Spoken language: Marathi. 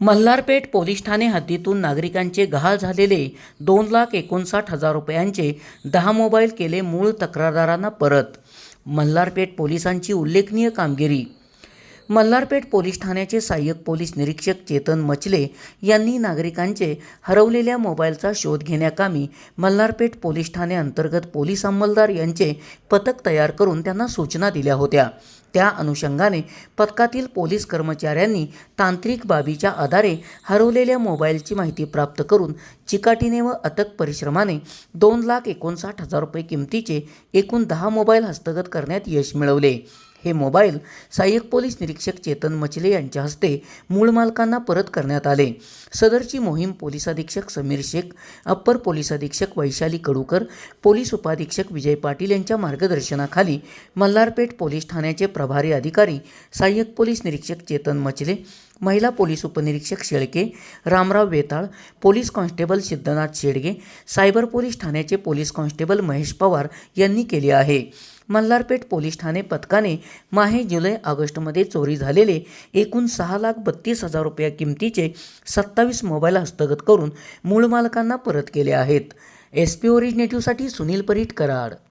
मल्हारपेठ पोलीस ठाणे हद्दीतून नागरिकांचे गहाळ झालेले दोन लाख एकोणसाठ हजार रुपयांचे दहा मोबाईल केले मूळ तक्रारदारांना परत. मल्हारपेठ पोलिसांची उल्लेखनीय कामगिरी मल्हारपेठ पोलीस ठाण्याचे सहाय्यक पोलीस निरीक्षक चेतन मचले यांनी नागरिकांचे हरवलेल्या मोबाईलचा शोध घेण्याकामी मल्हारपेठ पोलीस ठाणे अंतर्गत पोलीस अंमलदार यांचे पथक तयार करून त्यांना सूचना दिल्या होत्या. त्या अनुषंगाने पथकातील पोलीस कर्मचाऱ्यांनी तांत्रिक बाबीच्या आधारे हरवलेल्या मोबाईलची माहिती प्राप्त करून चिकाटीने व अथक परिश्रमाने दोन लाख एकोणसाठ हजार रुपये किमतीचे एकूण दहा मोबाईल हस्तगत करण्यात यश मिळवले. हे मोबाईल सहाय्यक पोलीस निरीक्षक चेतन मचले यांच्या हस्ते मूळ मालकांना परत करण्यात आले. सदरची मोहीम पोलीस अधीक्षक समीर शेख अप्पर पोलीस अधीक्षक वैशाली कडूकर पोलीस उपाधीक्षक विजय पाटील यांच्या मार्गदर्शनाखाली मल्हारपेठ पोलीस ठाण्याचे प्रभारी अधिकारी सहाय्यक पोलीस निरीक्षक चेतन मचले महिला पोलीस उपनिरीक्षक Shelke Ramrao Vetal police constable Siddhanath Shedge cyber police ठाण्याचे पोलीस कॉन्स्टेबल महेश पवार यांनी केले आहे. मल्हारपेठ पोलीस ठाणे पथकाने माहे जुलै ऑगस्टमध्ये चोरी झालेले एकूण सहा लाख बत्तीस हजार रुपया किमतीचे सत्तावीस मोबाईल हस्तगत करून मूळ मालकांना परत केले आहेत. एस पी ओरिजिनेटिव्हसाठी सुनील परीट कराड.